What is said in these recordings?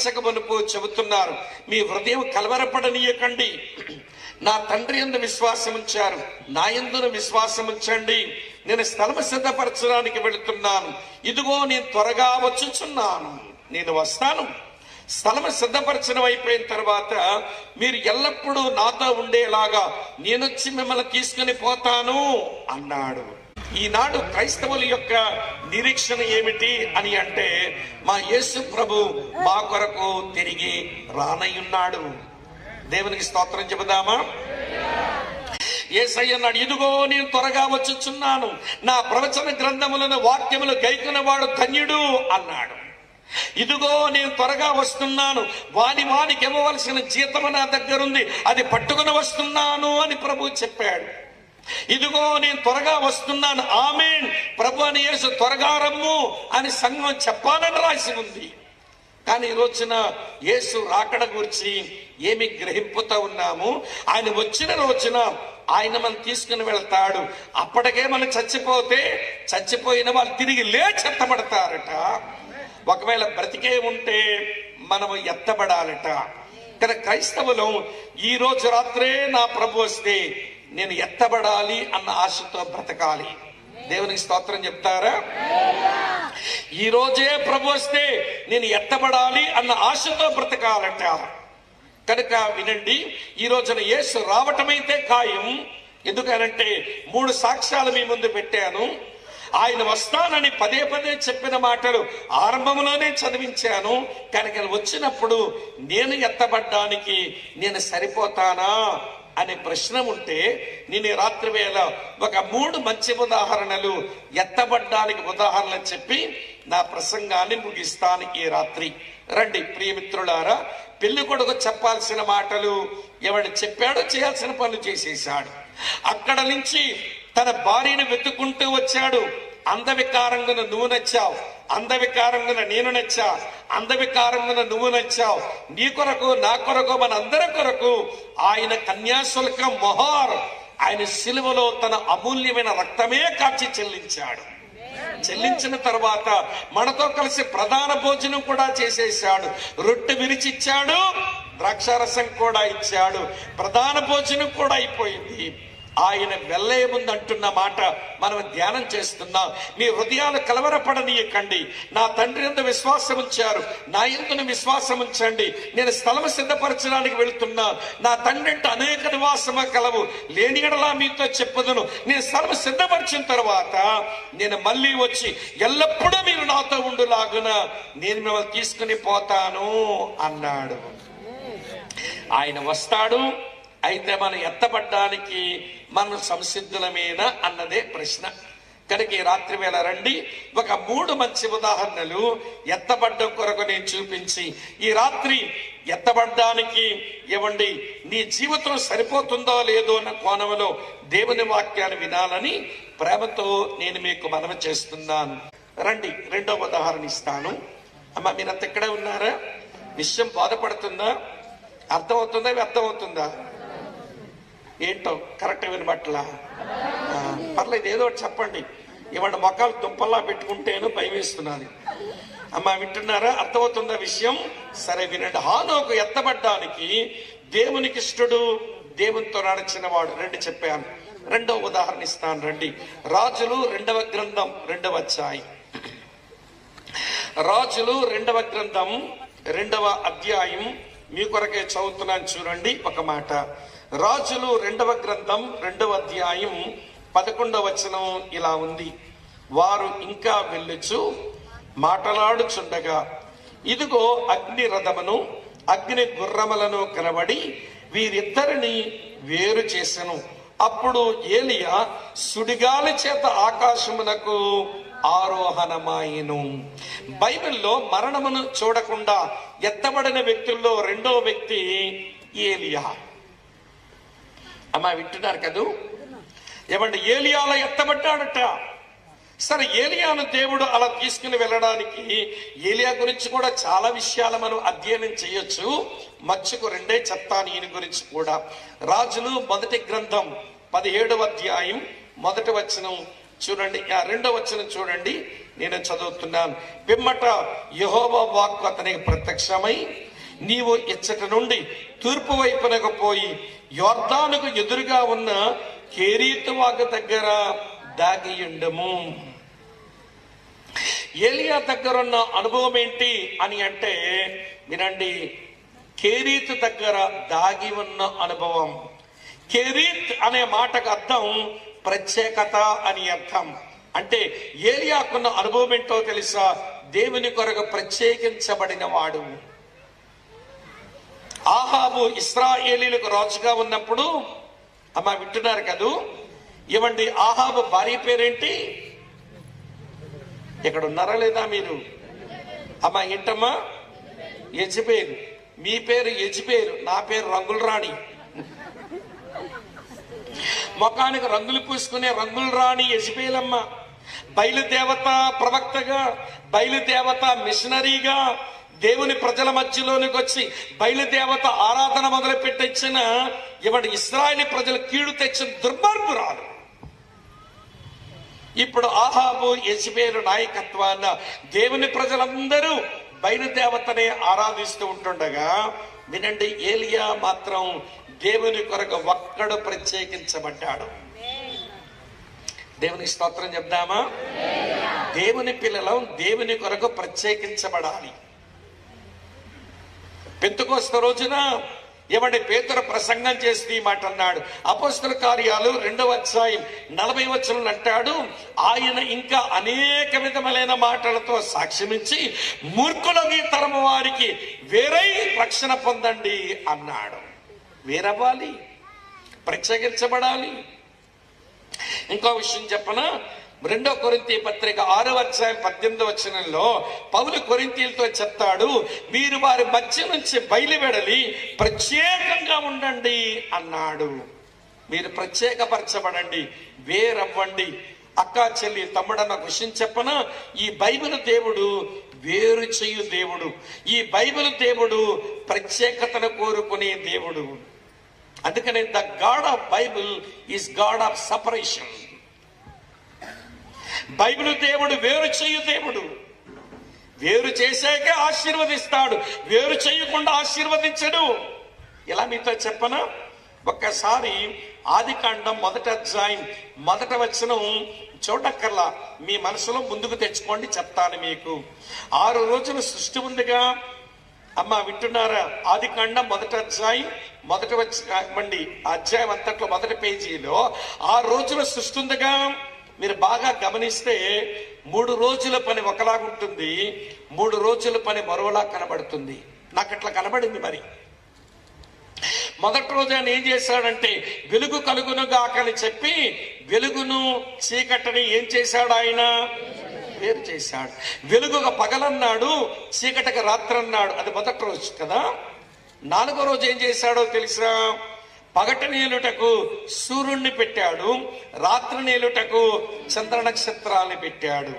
కలవరపరచక మునుపు చెబుతున్నారు. మీ హృదయం కలవరపడనీయకండి. నా తండ్రి ఎందు విశ్వాసం ఉంచారు. నా ఎందున విశ్వాసం ఉంచండి. నేను స్థలము సిద్ధపరచడానికి వెళుతున్నాను. ఇదిగో నేను త్వరగా వచ్చుచున్నాను. నేను వస్తాను. స్థలము సిద్ధపరచడం అయిపోయిన తర్వాత మీరు ఎల్లప్పుడూ నాతో ఉండేలాగా నేనొచ్చి మిమ్మల్ని తీసుకుని పోతాను అన్నాడు. ఈనాడు క్రైస్తవుల యొక్క నిరీక్షణ ఏమిటి అని అంటే మా యేసు ప్రభు మా కొరకు తిరిగి రానయ్యున్నాడు. దేవునికి స్తోత్రం చెబుదామా? ఏసయ్య అన్నాడు ఇదిగో నేను త్వరగా వచ్చుచున్నాను. నా ప్రవచన గ్రంథములను వాక్యములు గైకునవాడు ధన్యుడు అన్నాడు. ఇదిగో నేను త్వరగా వస్తున్నాను. వాని వానికి ఇవ్వవలసిన జీతము నా దగ్గరుంది. అది పట్టుకుని వస్తున్నాను అని ప్రభు చెప్పాడు. ఇదిగో నేను త్వరగా వస్తున్నాను. ఆమె ప్రభు అని యేసు త్వరగా రమ్ము అని సంఘం చెప్పాలని రాసి ఉంది. కానీ ఈ రోజున యేసు రాకడ గురించి ఏమి గ్రహింపుతా ఉన్నాము? ఆయన వచ్చిన రోజున ఆయన మనం తీసుకుని వెళ్తాడు. అప్పటికే మనం చచ్చిపోతే చచ్చిపోయిన వాళ్ళు తిరిగి లేచెత్తబడతారట ఒకవేళ బ్రతికే ఉంటే మనము ఎత్తబడాలట. ఇక్కడ క్రైస్తవులు ఈ రోజు రాత్రే నా ప్రభు వస్తే నేను ఎత్తబడాలి అన్న ఆశతో బ్రతకాలి. దేవునికి స్తోత్రం చెప్తారా? ఈ రోజే ప్రభు వస్తే నేను ఎత్తబడాలి అన్న ఆశతో బ్రతకాలట కనుక వినండి ఈ రోజున యేసు రావటమైతే ఖాయం. ఎందుకనంటే మూడు సాక్ష్యాలు మీ ముందు పెట్టాను. ఆయన వస్తానని పదే పదే చెప్పిన మాటలు ఆరంభంలోనే చదివించాను. కనుక వచ్చినప్పుడు నేను ఎత్తబడ్డానికి నేను సరిపోతానా? అనే ప్రశ్న ఉంటే నేను రాత్రి వేళ ఒక మూడు మంచి ఉదాహరణలు ఎత్తబడ్డానికి ఉదాహరణలు చెప్పి నా ప్రసంగాన్ని ముగిస్తాను ఈ రాత్రి. రండి ప్రియమిత్రులారా పెళ్ళి కొడుకు చెప్పాల్సిన మాటలు ఎవడు చెప్పాడో చేయాల్సిన పనులు చేసేశాడు. అక్కడ నుంచి తన భార్యను వెతుక్కుంటూ వచ్చాడు. అందవికారంగా నువ్వు నచ్చావు అందవికారంగా నేను నచ్చా అందవికారంగా నువ్వు నచ్చావు. నీ కొరకు నా కొరకు మన అందరి కొరకు ఆయన కన్యాశుల్కం మొహార్. ఆయన సిలువలో తన అమూల్యమైన రక్తమే కాచి చెల్లించాడు. చెల్లించిన తర్వాత మనతో కలిసి ప్రధాన భోజనం కూడా చేసేసాడు రొట్టె విరిచిచ్చాడు ద్రాక్షారసం కూడా ఇచ్చాడు. ప్రధాన భోజనం కూడా అయిపోయింది. ఆయన వెళ్ళే ముందు అంటున్న మాట మనం ధ్యానం చేస్తున్నాం. మీ హృదయాలు కలవరపడనీయకండి. నా తండ్రి ఎందు విశ్వాసం ఉంచారు. నా ఎందును విశ్వాసం ఉంచండి. నేను స్థలం సిద్ధపరచడానికి వెళుతున్నా. నా తండ్రి అంటే అనేక నివాసమ కలవు. లేని గడలా మీతో చెప్పదును. నేను స్థలం సిద్ధపరిచిన తర్వాత నేను మళ్ళీ వచ్చి ఎల్లప్పుడూ మీరు నాతో ఉండులాగున నేను మిమ్మల్ని తీసుకుని పోతాను అన్నాడు. ఆయన వస్తాడు. అయితే మనం ఎత్తబడ్డానికి మనం సంసిద్ధులమేనా అన్నదే ప్రశ్న. కనుక ఈ రాత్రి వేళ రండి. ఒక మూడు మంచి ఉదాహరణలు ఎత్తబడ్డం కొరకు నేను చూపించి ఈ రాత్రి ఎత్తబడ్డానికి ఇవ్వండి నీ జీవితం సరిపోతుందో లేదో అన్న కోణంలో దేవుని వాక్యాన్ని వినాలని ప్రేమతో నేను మీకు మనవి చేస్తున్నాను. రండి రెండో ఉదాహరణ ఇస్తాను. అమ్మ మీరంత ఇక్కడే ఉన్నారా? విషయం బాధపడుతుందా? అర్థమవుతుందా? వ్యర్థమవుతుందా? ఏంటో కరెక్ట్ వినబట్లా పర్లేదు ఏదో ఒకటి చెప్పండి. ఇవాళ మొక్కలు దుంపల్లా పెట్టుకుంటేను భయం వేస్తున్నది అమ్మ వింటున్నారా? అర్థమవుతుందా విషయం? సరే వినండి. హానోకు ఎత్తబడ్డానికి దేవునికి ఇష్టడు దేవునితో నడిచిన వాడు. రెండు చెప్పాను. రెండవ ఉదాహరణ ఇస్తాను రండి. రాజులు రెండవ గ్రంథం రెండవ అధ్యాయం. రాజులు రెండవ గ్రంథం రెండవ అధ్యాయం. మీ కొరకే చదువుతున్నాను చూడండి ఒక మాట. రాజులు రెండవ గ్రంథం రెండవ అధ్యాయం పదకొండవ వచనం ఇలా ఉంది. వారు ఇంకా వెళ్ళుచు మాటలాడుచుండగా ఇదిగో అగ్ని రథమును అగ్ని గుర్రములను కనబడి వీరిద్దరిని వేరు చేసెను. అప్పుడు ఏలియా సుడిగాలి చేత ఆకాశమునకు ఆరోహణమాయను. బైబిల్లో మరణమును చూడకుండా ఎత్తబడిన వ్యక్తుల్లో రెండో వ్యక్తి ఏలియా. అమ్మా వింటున్నారు కదూ? ఏమంటే ఏలియాలో ఎత్తబడ్డాడట. సరే ఏలియాను దేవుడు అలా తీసుకుని వెళ్ళడానికి ఏలియా గురించి కూడా చాలా విషయాలు మనం అధ్యయనం చేయొచ్చు. మత్స్యకు రెండే చెప్తాను ఈయన గురించి కూడా. రాజులు మొదటి గ్రంథం పదిహేడవ అధ్యాయం మొదటి వచనం చూడండి. ఆ రెండవ వచనం చూడండి. నేను చదువుతున్నాను. పిమ్మట యహోవ వాక్కు అతనికి ప్రత్యక్షమై నీవు ఇచ్చట నుండి తూర్పు వైపునకు పోయి యోర్ధానుకు ఎదురుగా ఉన్న కేరీతు దగ్గర దాగియుండము. ఏలియా దగ్గర ఉన్న అనుభవం ఏంటి అని అంటే వినండి కేరీత్ దగ్గర దాగి ఉన్న అనుభవం. కేరీత్ అనే మాటకు అర్థం ప్రత్యేకత అని అర్థం. అంటే ఏలియాకున్న అనుభవం ఏంటో తెలుసా? దేవుని కొరకు ప్రత్యేకించబడిన వాడు ఆహాబు ఇస్రాయేలీలకు రాజుగా ఉన్నప్పుడు అమ్మ వింటున్నారు కదూ? ఇవ్వండి ఆహాబు భార్య పేరేంటి? ఇక్కడ ఉన్నారా లేదా మీరు? అమ్మ ఏంటమ్మా? యజ్బేరు మీ పేరు యజ్బేరు నా పేరు రంగుల రాణి ముఖానికి రంగులు పూసుకునే రంగుల రాణి యజ్బేలమ్మ. బయలుదేవత ప్రవక్తగా బయలుదేవత మిషనరీగా దేవుని ప్రజల మధ్యలోనికి వచ్చి బయలుదేవత ఆరాధన మొదలు పెట్టించిన ఇవడి ఇస్రాయేలీ ప్రజలు కీడు తెచ్చిన దుర్మార్గురాలు ఇప్పుడు ఆహాబు యజ్బేలు నాయకత్వాన దేవుని ప్రజలందరూ బయలుదేవతనే ఆరాధిస్తూ ఉంటుండగా వినండి ఏలియా మాత్రం దేవుని కొరకు ఒక్కడు ప్రత్యేకించబడ్డాడు. దేవుని స్తోత్రం చెప్దామా? దేవుని పిల్లలం దేవుని కొరకు ప్రత్యేకించబడాలి. పెంతుకోస్త రోజున ఏమంటే పేదర ప్రసంగం చేసి ఈ మాట అన్నాడు. అపోస్తుల కార్యాలు రెండవ అధ్యాయం నలభై వచనం అంటాడు. ఆయన ఇంకా అనేక విధములైన మాటలతో సాక్ష్యమించి మూర్ఖులకి తరము వారికి వేరై రక్షణ పొందండి అన్నాడు. వేరవ్వాలి ప్రత్యేకించబడాలి. ఇంకో విషయం చెప్పనా? రెండో కొరింతి పత్రిక ఆరో అధ్యాయం పద్దెనిమిది వచనంలో పౌలు కొరింతీలతో చెప్తాడు మీరు వారి మధ్య నుంచి బయలువెడలి ప్రత్యేకంగా ఉండండి అన్నాడు. మీరు ప్రత్యేకపరచబడండి వేరవ్వండి. అక్క చెల్లి తమ్ముడన్న విషయం చెప్పన ఈ బైబిల్ దేవుడు వేరు చేయు దేవుడు. ఈ బైబిల్ దేవుడు ప్రత్యేకతను కోరుకునే దేవుడు. అందుకనే the god of Bible is god of separation. Bible దేవుడు వేరు చేయు దేవుడు. వేరు చేశాకే ఆశీర్వదిస్తాడు. వేరు చేయకుండా ఆశీర్వదించడు. ఇలా మీతో చెప్పనా. ఒక్కసారి ఆది కాండం మొదట అధ్యాయం మొదట వచ్చిన చూడక్కర్లా. మీ మనసులో ముందుకు తెచ్చుకోండి చెప్తాను మీకు. ఆరు రోజులు సృష్టి ఉందిగా. అమ్మ వింటున్నారా? ఆది కాండం మొదటి అధ్యాయం మొదటి వచ్చి అధ్యాయం అంతట్లో మొదటి పేజీలో ఆ రోజుల సృష్టి ఉందిగా. మీరు బాగా గమనిస్తే మూడు రోజుల పని ఒకలాగుంటుంది మూడు రోజుల పని మరోలా కనబడుతుంది. నాకు అట్లా కనబడింది మరి. మొదటి రోజు ఆయన ఏం చేశాడంటే వెలుగు కలుగును గాకని చెప్పి వెలుగును చీకటిని ఏం చేశాడు ఆయన? వేరు చేశాడు. వెలుగుగా పగలన్నాడు చీకటికి రాత్రి అన్నాడు అది మొదటి రోజు కదా. నాలుగో రోజు ఏం చేశాడో తెలుసా? పగట నేలుటకు సూర్యుణ్ణి పెట్టాడు రాత్రి నేలుటకు చంద్ర నక్షత్రాన్ని పెట్టాడు.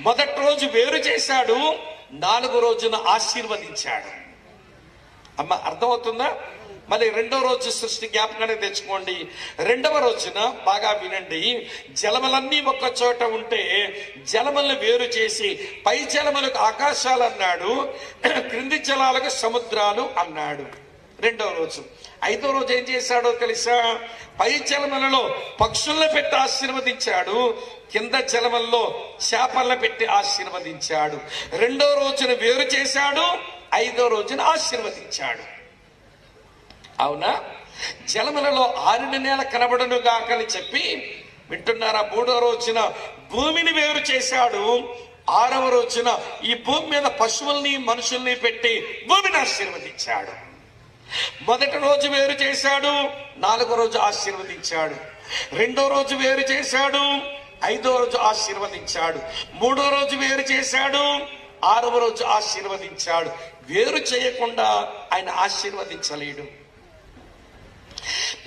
మొదటి రోజు వేరు చేశాడు నాలుగో రోజున ఆశీర్వదించాడు. అమ్మ అర్థమవుతుందా? మళ్ళీ రెండవ రోజు సృష్టి జ్ఞాపకాన్ని తెచ్చుకోండి. రెండవ రోజున బాగా వినండి జలములన్నీ ఒక్క చోట ఉంటే జలములను వేరు చేసి పై జలములకు ఆకాశాలు అన్నాడు క్రింది జలాలకు సముద్రాలు అన్నాడు. రెండవ రోజు. ఐదో రోజు ఏం చేశాడో తెలుసా? పై జలములలో పక్షులను పెట్టి ఆశీర్వదించాడు. కింద జలమల్లో చేపలను పెట్టి ఆశీర్వదించాడు. రెండో రోజున వేరు చేశాడు. ఐదో రోజున ఆశీర్వదించాడు. అవునా? జలములలో ఆరిన నేల కనబడను గాకని చెప్పి వింటున్నారా? మూడో రోజున భూమిని వేరు చేశాడు. ఆరవ రోజున ఈ భూమి మీద పశువుల్ని మనుషుల్ని పెట్టి భూమిని ఆశీర్వదించాడు. మొదటి రోజు వేరు చేశాడు నాలుగో రోజు ఆశీర్వదించాడు. రెండో రోజు వేరు చేశాడు ఐదో రోజు ఆశీర్వదించాడు. మూడో రోజు వేరు చేశాడు ఆరవ రోజు ఆశీర్వదించాడు. వేరు చేయకుండా ఆయన ఆశీర్వదించలేడు.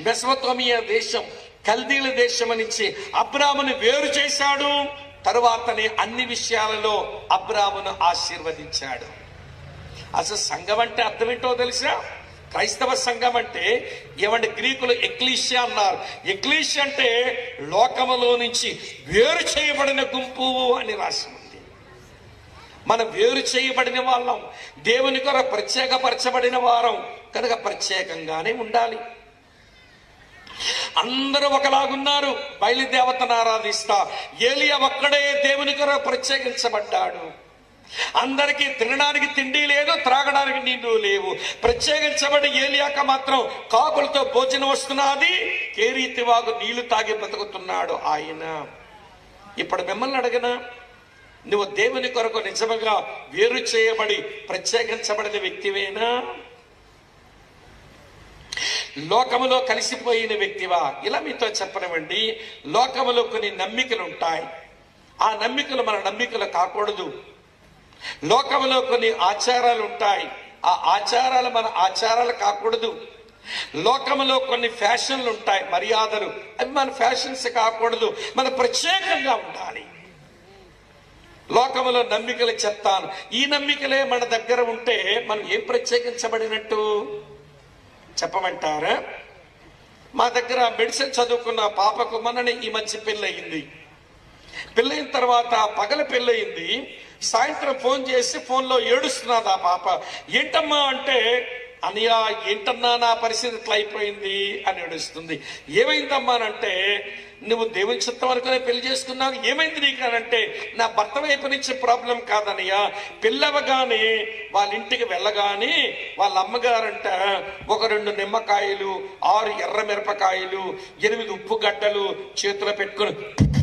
మెసవతోమియా దేశం కల్దీల దేశం నుంచి అబ్రామును వేరు చేశాడు. తరువాతనే అన్ని విషయాలలో అబ్రామును ఆశీర్వదించాడు. అసలు సంఘం అంటే అర్థం ఏంటో తెలుసా? క్రైస్తవ సంఘం అంటే ఏమంటే గ్రీకులు ఎక్లీషియా అన్నారు. ఎక్లీషియా అంటే లోకములో నుంచి వేరు చేయబడిన గుంపు అని రాసి ఉంది. మనం వేరు చేయబడిన వాళ్ళం. దేవుని కొర ప్రత్యేకపరచబడిన వారం. కనుక ప్రత్యేకంగానే ఉండాలి. అందరూ ఒకలాగున్నారు. బయలుదేవతను ఆరాధిస్తా. ఏలియా ఒక్కడే దేవుని కొర ప్రత్యేకించబడ్డాడు. అందరికీ తినడానికి తిండి లేదు త్రాగడానికి నీళ్ళు లేవు. ప్రత్యేకించబడి ఏలియాక మాత్రం కాకులతో భోజనం వస్తున్నది. కేరీతి వాగు నీళ్ళు తాగి బతుకుతున్నాడు ఆయన. ఇప్పుడు మిమ్మల్ని అడగనా నువ్వు దేవుని కొరకు నిజముగా వేరు చేయబడి ప్రత్యేకించబడిన వ్యక్తివేనా? లోకములో కలిసిపోయిన వ్యక్తివా? ఇలా మీతో చెప్పనివ్వండి. లోకములో కొన్ని నమ్మికలు ఉంటాయి. ఆ నమ్మికలు మన నమ్మికలు కాకూడదు. లోకంలో కొన్ని ఆచారాలు ఉంటాయి. ఆ ఆచారాలు మన ఆచారాలు కాకూడదు. లోకములో కొన్ని ఫ్యాషన్లు ఉంటాయి మర్యాదలు. అవి మన ఫ్యాషన్స్ కాకూడదు. మన ప్రత్యేకంగా ఉండాలి. లోకములో నమ్మికలు చెప్తాను. ఈ నమ్మికలే మన దగ్గర ఉంటే మనం ఏం ప్రత్యేకించబడినట్టు? చెప్పమంటారా? మా దగ్గర మెడిసిన్ చదువుకున్న పాపకు మనని ఈ మధ్య పెళ్ళయింది. పెళ్ళయిన తర్వాత పగల పెళ్ళయింది. సాయంత్రం ఫోన్ చేసి ఫోన్లో ఏడుస్తున్నది ఆ పాప. ఏంటమ్మా అంటే అనియా ఏంటన్నా నా పరిస్థితి ఇట్లా అయిపోయింది అని ఏడుస్తుంది. ఏమైందమ్మా అని అంటే నువ్వు దేవుని చిత్తం అనుకునే పెళ్ళి చేసుకున్నావు ఏమైంది నీకు అని అంటే నా భర్త వైపు నుంచి ప్రాబ్లం కాదనియా. పెళ్ళవగానే వాళ్ళ ఇంటికి వెళ్ళగానే వాళ్ళ అమ్మగారంట ఒక రెండు నిమ్మకాయలు ఆరు ఎర్ర మిరపకాయలు ఎనిమిది ఉప్పు గడ్డలు చేతిలో పెట్టుకుని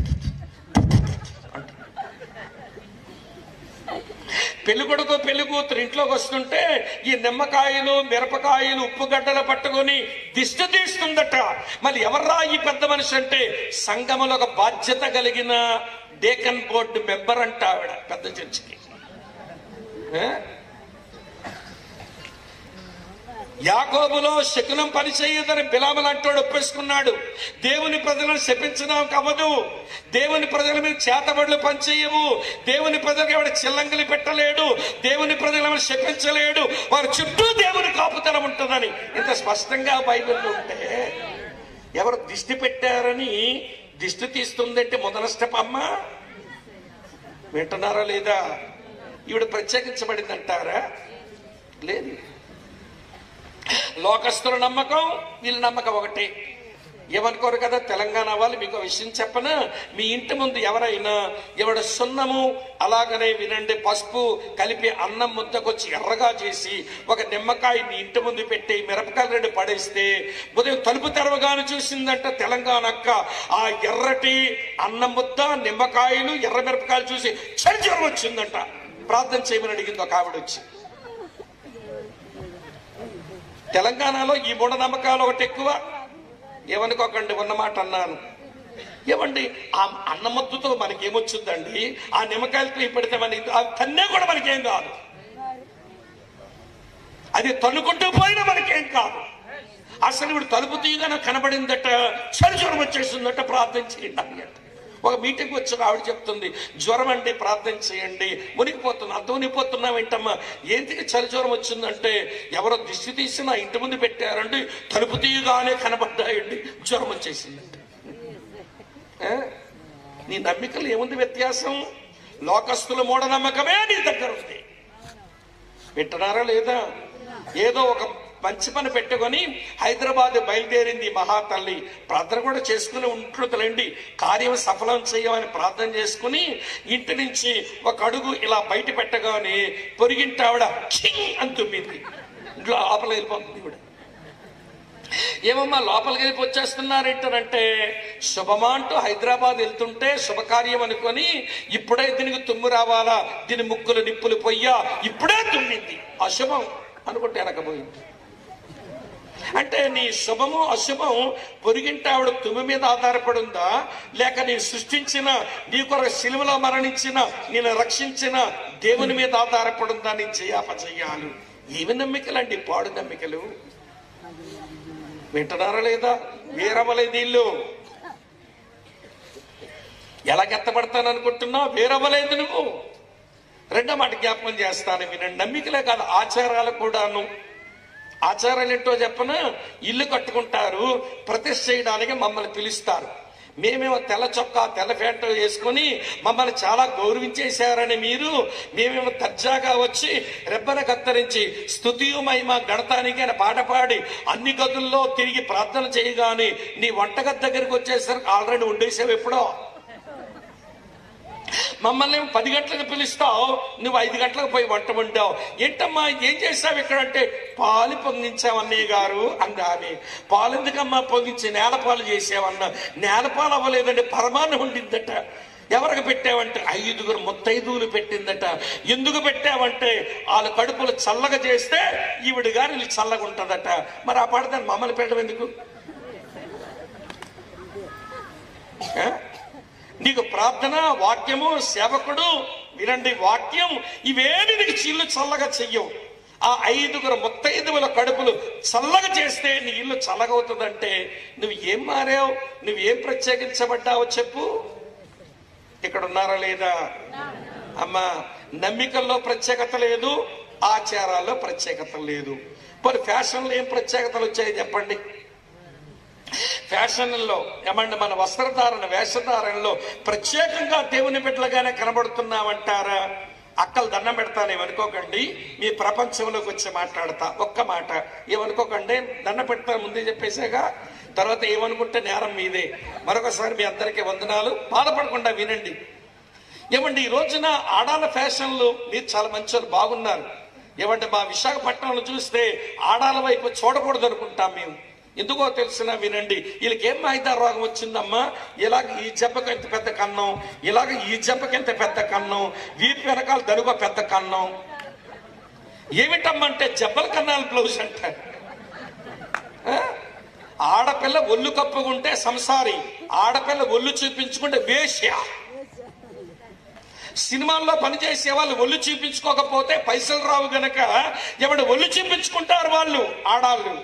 పెళ్ళి కొడుకు పెళ్ళి కూతురు ఇంట్లోకి వస్తుంటే ఈ నిమ్మకాయలు మిరపకాయలు ఉప్పుగడ్డలు పట్టుకొని దిష్టి తీస్తుందట. మళ్ళీ ఎవర్రా ఈ పెద్ద మనిషి అంటే సంఘములో ఒక బాధ్యత కలిగిన డేకన్ బోర్డు మెంబర్ అంట ఆవిడ పెద్ద చర్చికి. యాకోబులో శకునం పని చేయదని అంటాడు ఒప్పేసుకున్నాడు. దేవుని ప్రజలను శపించడం అవ్వదు దేవుని ప్రజల మీద చేతబడులు పనిచేయవు దేవుని ప్రజలకు ఎవడ చిల్లంగిలి పెట్టలేడు. దేవుని ప్రజలను శపించలేడు. వారి చుట్టూ దేవుని కాపుతనం ఉంటుందని ఇంత స్పష్టంగా బైబిల్ ఉంటే ఎవరు దిష్టి పెట్టారని దిష్టి తీస్తుందంటే మొదల స్టెప్ అమ్మా? వింటున్నారా లేదా? ఈవిడ ప్రత్యేకించబడిందంటారా? లేదు. లోకస్తుల నమ్మకం వీళ్ళ నమ్మకం ఒకటే. ఏమనుకోరు కదా? తెలంగాణ వాళ్ళు మీకు విషయం చెప్పన? మీ ఇంటి ముందు ఎవరైనా ఎవడ సున్నము అలాగనే వినండి పసుపు కలిపి అన్నం ముద్దకొచ్చి ఎర్రగా చేసి ఒక నిమ్మకాయ మీ ఇంటి ముందు పెట్టి మిరపకాయలు రెండు పడేస్తే ఉదయం తలుపు తెరవగానే చూసిందంట తెలంగాణ అక్క. ఆ ఎర్రటి అన్నం ముద్ద నిమ్మకాయలు ఎర్ర మిరపకాయలు చూసి చలి వచ్చిందంట. ప్రార్థన చేయమని అడిగింది ఒక ఆవిడ వచ్చి. తెలంగాణలో ఈ మూఢనమ్మకాలు ఒకటి ఎక్కువ. ఏమనుకోకండి ఉన్నమాట అన్నాను. ఏమండి ఆ అన్నమద్దుతో మనకేమొచ్చిందండి ఆ నిమ్మకాయలతో పెడితే మన తన్నే కూడా మనకేం కాదు. అది తన్నుకుంటూ పోయినా మనకేం కాదు. అసలు ఇప్పుడు తలుపు తీయగానే కనబడిందట చలి వచ్చేసిందట ప్రార్థన చేయండి అన్నట్టు ఒక మీటింగ్ వచ్చిన ఆవిడ చెప్తుంది జ్వరం అండి ప్రార్థన చేయండి. మునిగిపోతున్నా అంత మునిగిపోతున్నాం ఏంటమ్మా? ఏంటికి చలి జ్వరం వచ్చిందంటే ఎవరో దిష్టి తీసి నా ఇంటి ముందు పెట్టారండి తలుపు తీయగానే కనబడ్డాయండి జ్వరం వచ్చేసిందండి నీ నమ్మికలు ఏముంది వ్యత్యాసం? లోకస్తుల మూఢనమ్మకమే నీ దగ్గర ఉంది. వింటున్నారా లేదా? ఏదో ఒక మంచి పని పెట్టుకొని హైదరాబాద్ బయలుదేరింది మహాతల్లి ప్రార్థన కూడా చేసుకుని ఉంటుందండి కార్యం సఫలం చేయమని ప్రార్థన చేసుకుని ఇంటి నుంచి ఒక అడుగు ఇలా బయట పెట్టగానే పొరిగింటి ఆవిడ అని తుమ్మింది. ఇంట్లో లోపల వెళ్ళిపోతుంది కూడా ఏమమ్మా లోపలికి వెళ్ళి వచ్చేస్తున్నారేంటనంటే శుభమా అంటూ హైదరాబాద్ వెళ్తుంటే శుభకార్యం అనుకొని ఇప్పుడే దీనికి తుమ్ము రావాలా? దీని ముక్కులు నిప్పులు పొయ్యా? ఇప్పుడే తుమ్మింది. అశుభం అనుకుంటే వెనకపోయింది అంటే నీ శుభము అశుభం పొరిగింటి ఆవిడ తుమ్మి మీద ఆధారపడి ఉందా లేక నేను సృష్టించిన నీ కొరకు సిలువలో మరణించిన నేను రక్షించిన దేవుని మీద ఆధారపడి ఉందా నీ చేయాపచేయాలు ఏమి నమ్మికలండి? పాడు నమ్మికలు. వింటున్నారా లేదా? వేరవ్వలేదు ఇల్లు ఎలాగెత్తబడతాను అనుకుంటున్నావు వేరవ్వలేదు నువ్వు. రెండో మాట జ్ఞాపకం చేస్తాను వినండి. నమ్మికలే కాదు ఆచారాలు కూడాను. ఆచారాలు ఏంటో చెప్పన? ఇల్లు కట్టుకుంటారు ప్రతిష్ట చేయడానికి మమ్మల్ని పిలుస్తారు. మేమేమో తెల్ల చొక్కా తెల్ల ఫ్యాంట్ వేసుకొని మమ్మల్ని చాలా గౌరవించేశారని మీరు మేమేమో దర్జాగా వచ్చి రెబ్బన కత్తరించి స్థుతియు మహిమ గణతానికి అని పాట పాడి అన్ని గదుల్లో తిరిగి ప్రార్థన చేయగాని నీ వంటగది దగ్గరికి వచ్చేసరికి ఆల్రెడీ ఉండేసావు ఎప్పుడో. మమ్మల్ని పది గంటలకు పిలుస్తావు నువ్వు ఐదు గంటలకు పోయి వంట వండావు. ఏంటమ్మా ఏం చేస్తావు ఇక్కడ అంటే పాలు పొంగించావు అన్నయ్య గారు అందాని పాలు ఎందుకమ్మా పొంగించి నేలపాలు చేసావన్నా నేలపాలు అవ్వలేదండి పరమాన్నం ఉండిందట ఎవరికి పెట్టావంటే? ఐదుగురు ముత్తైదువులు పెట్టిందట. ఎందుకు పెట్టావంటే వాళ్ళ కడుపులు చల్లగా చేస్తే ఈవిడ గారి చల్లగా ఉంటుందట. మరి ఆ పాడదాన్ని మమ్మల్ని పెట్టడం ఎందుకు? నీకు ప్రార్థన వాక్యము సేవకుడు వినండి వాక్యం ఇవేమి నీకు చీళ్ళు చల్లగా చెయ్యవు. ఆ ఐదుగురు ముత్తైదువుల కడుపులు చల్లగా చేస్తే నీ ఇల్లు చల్లగవుతుందంటే నువ్వు ఏం మారావు? నువ్వు ఏం ప్రత్యేకించబడ్డావో చెప్పు. ఇక్కడ ఉన్నారా లేదా? అమ్మా నమ్మికల్లో ప్రత్యేకత లేదు ఆచారాల్లో ప్రత్యేకత లేదు. మరి ఫ్యాషన్లో ఏం ప్రత్యేకతలు వచ్చాయి చెప్పండి. ఫ్యాషన్లో ఏమంటే మన వస్త్రధారణ వేషధారణలో ప్రత్యేకంగా దేవుని బిడ్డలుగానే కనబడుతున్నామంటారా అక్కలు దండం పెడతాను ఏమనుకోకండి. మీ ప్రపంచంలోకి వచ్చి మాట్లాడతా ఒక్క మాట. ఏమనుకోకండి దండం పెడతాను ముందే చెప్పేసాగా తర్వాత ఏమనుకుంటే నేరం మీదే. మరొకసారి మీ అందరికీ వందనాలు. బాధపడకుండా వినండి. ఏమండి ఈ రోజున ఆడాల ఫ్యాషన్లు మీరు చాలా మంచి బాగున్నారు. ఏమంటే మా విశాఖపట్నంలో చూస్తే ఆడాల వైపు చూడకూడదు అనుకుంటాం మేము. ఎందుకో తెలిసిన వినండి. వీళ్ళకి ఏం మైదా రోగం వచ్చిందమ్మా? ఇలాగ ఈ జబ్బకి ఎంత పెద్ద కన్నం ఇలాగ ఈ జబ్బకి ఎంత పెద్ద కన్నం వీపు వెనకాల దరుగ పెద్ద కన్నం. ఏమిటమ్మంటే జబ్బల కన్నాలు బ్లౌజ్ అంట. ఆడపిల్ల ఒళ్ళు కప్పుకుంటే సంసారి ఆడపిల్ల ఒళ్ళు చూపించుకుంటే వేష్య సినిమాల్లో పనిచేసే వాళ్ళు ఒళ్ళు చూపించుకోకపోతే పైసలు రావు గనక ఎవడు ఒళ్ళు చూపించుకుంటారు వాళ్ళు ఆడాళ్ళు.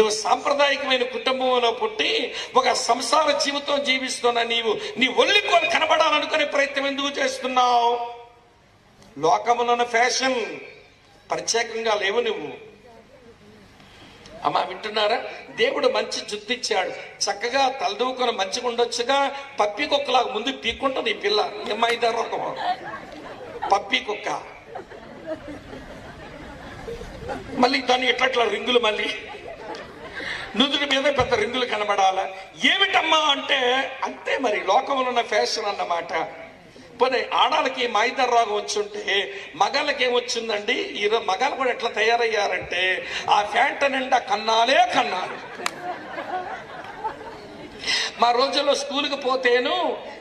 నువ్వు సాంప్రదాయకమైన కుటుంబంలో పుట్టి ఒక సంసార జీవితం జీవిస్తున్న నీవు నీ ఒళ్ళు కొని కనబడాలనుకునే ప్రయత్నం ఎందుకు చేస్తున్నావు? లోకములున్న ఫ్యాషన్ ప్రత్యేకంగా లేవు నువ్వు. అమ్మా వింటున్నారా? దేవుడు మంచి జుత్తు ఇచ్చాడు చక్కగా తలదూకొని మంచిగా ఉండొచ్చుగా పప్పి కుక్కలాగా ముందు పీక్కుంటుంది ఈ పిల్ల. ఏమైందా రకం? పప్పి కుక్క. మళ్ళీ దాన్ని ఎట్లట్లా రింగులు మళ్ళీ? నుదుటి మీద పెద్ద రింగులు కనబడాలా? ఏమిటమ్మా అంటే అంతే మరి లోకంలో ఉన్న ఫ్యాషన్ అన్నమాట. పోనీ ఆడాలకి మైదా రాగం వచ్చుంటే మగాళ్ళకి ఏమొచ్చిందండి? ఈరోజు మగాళ్ళు కూడా ఎట్లా తయారయ్యారంటే ఆ ఫ్యాంట నిండా కన్నాలే కన్నారు మా రోజుల్లో స్కూల్కి పోతేను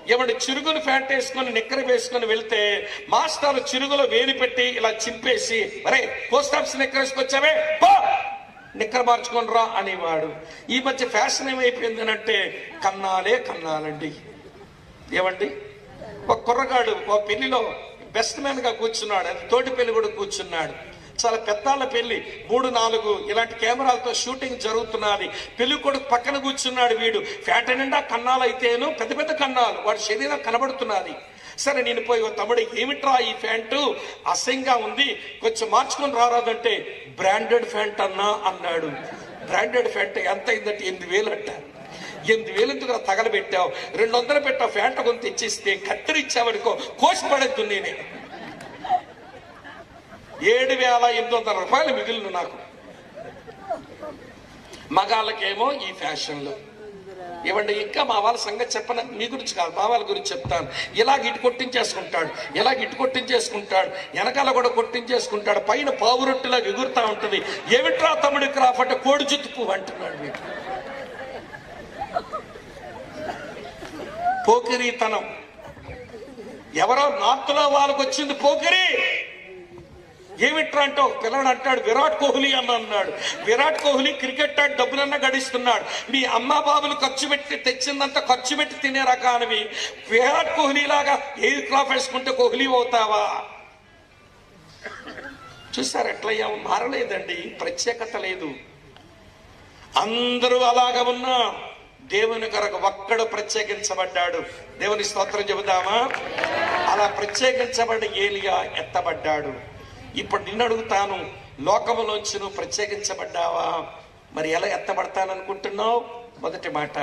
ఎవడు చిరుగును ఫ్యాంట్ వేసుకొని నిక్కర వేసుకొని వెళ్తే మాస్టర్ చిరుగులో వేలు పెట్టి ఇలా చింపేసి అరే పోస్ట్ ఆఫీస్ నిక్కర వేసుకొచ్చావే? పో! నిక్కర మార్చుకొని రా అనేవాడు. ఈ మధ్య ఫ్యాషన్ ఏమైపోయిందనంటే కన్నాలే కన్నాలండి. ఏమండి? ఒక కుర్రగాడు ఒక పెళ్ళిలో బెస్ట్ మ్యాన్గా కూర్చున్నాడు అది తోటి పెళ్ళి కూడా కూర్చున్నాడు. చాలా పెద్దాళ్ళ పెళ్ళి మూడు నాలుగు ఇలాంటి కెమెరాలతో షూటింగ్ జరుగుతున్నది. పెళ్ళి కొడుకు పక్కన కూర్చున్నాడు వీడు. ఫ్యాట నిండా కన్నాలు అయితేను పెద్ద పెద్ద కన్నాలు. వాడి శరీరం కనబడుతున్నది. సరే నేను పోయి తమ్ముడు ఏమిట్రా ఈ ప్యాంటు? అసహ్యంగా ఉంది. కొంచెం మార్చుకొని రారాదంటే బ్రాండెడ్ ప్యాంట్ అన్నా అన్నాడు. బ్రాండెడ్ ప్యాంట్ ఎంత అయిందంటే ఎనిమిది వేలు అంట. ఎనిమిది వేలు ఎందుకు తగలబెట్టావు? రెండు వందలు పెట్టావు ఫ్యాంట్ కొని తెచ్చిస్తే కత్తిరిచ్చావనుకో కోసి పడద్దు నేనే. ఏడు వేల ఎనిమిది వందల రూపాయలు మిగిలిన నాకు. మగాళ్ళకేమో ఈ ఫ్యాషన్లో. ఇవ్వండి ఇంకా మా వాళ్ళ సంగతి చెప్పను? మీ గురించి కాదు మా వాళ్ళ గురించి చెప్తాను. ఇలాగ ఇటు కొట్టించేసుకుంటాడు ఇలాగ ఇటు కొట్టించేసుకుంటాడు వెనకాల కూడా కొట్టించేసుకుంటాడు పైన పావు ఎగురుతా ఉంటుంది. ఏమిట్రా తమ్ముడికి క్రాఫ్ కోడి జుత్తు అంటున్నాడు వీడు. పోకిరీతనం ఎవరో నార్త్లో వాళ్ళకి వచ్చింది పోకిరి. ఏమిట్రా అంటే ఒక పిల్లడు అంటాడు విరాట్ కోహ్లీ అని అన్నాడు. విరాట్ కోహ్లీ క్రికెట్ ఆడి డబ్బులన్నా గడిస్తున్నాడు. మీ అమ్మ బాబులు ఖర్చు పెట్టి తెచ్చిందంతా ఖర్చు పెట్టి తినే రకానివి విరాట్ కోహ్లీ లాగా ఎయిర్ క్రాఫ్ వేసుకుంటే కోహ్లీ అవుతావా చూసారు ఎట్లయ్యా మారలేదండి ప్రత్యేకత లేదు. అందరూ అలాగ ఉన్నా దేవుని కొరకు ఒక్కడు ప్రత్యేకించబడ్డాడు. దేవుని స్తోత్రం చెబుదామా అలా ప్రత్యేకించబడి ఏలియా ఎత్తబడ్డాడు. ఇప్పుడు నిన్ను అడుగుతాను లోకములోంచి నువ్వు ప్రత్యేకించబడ్డావా? మరి ఎలా ఎత్తబడతాననుకుంటున్నావు? మొదటి మాట.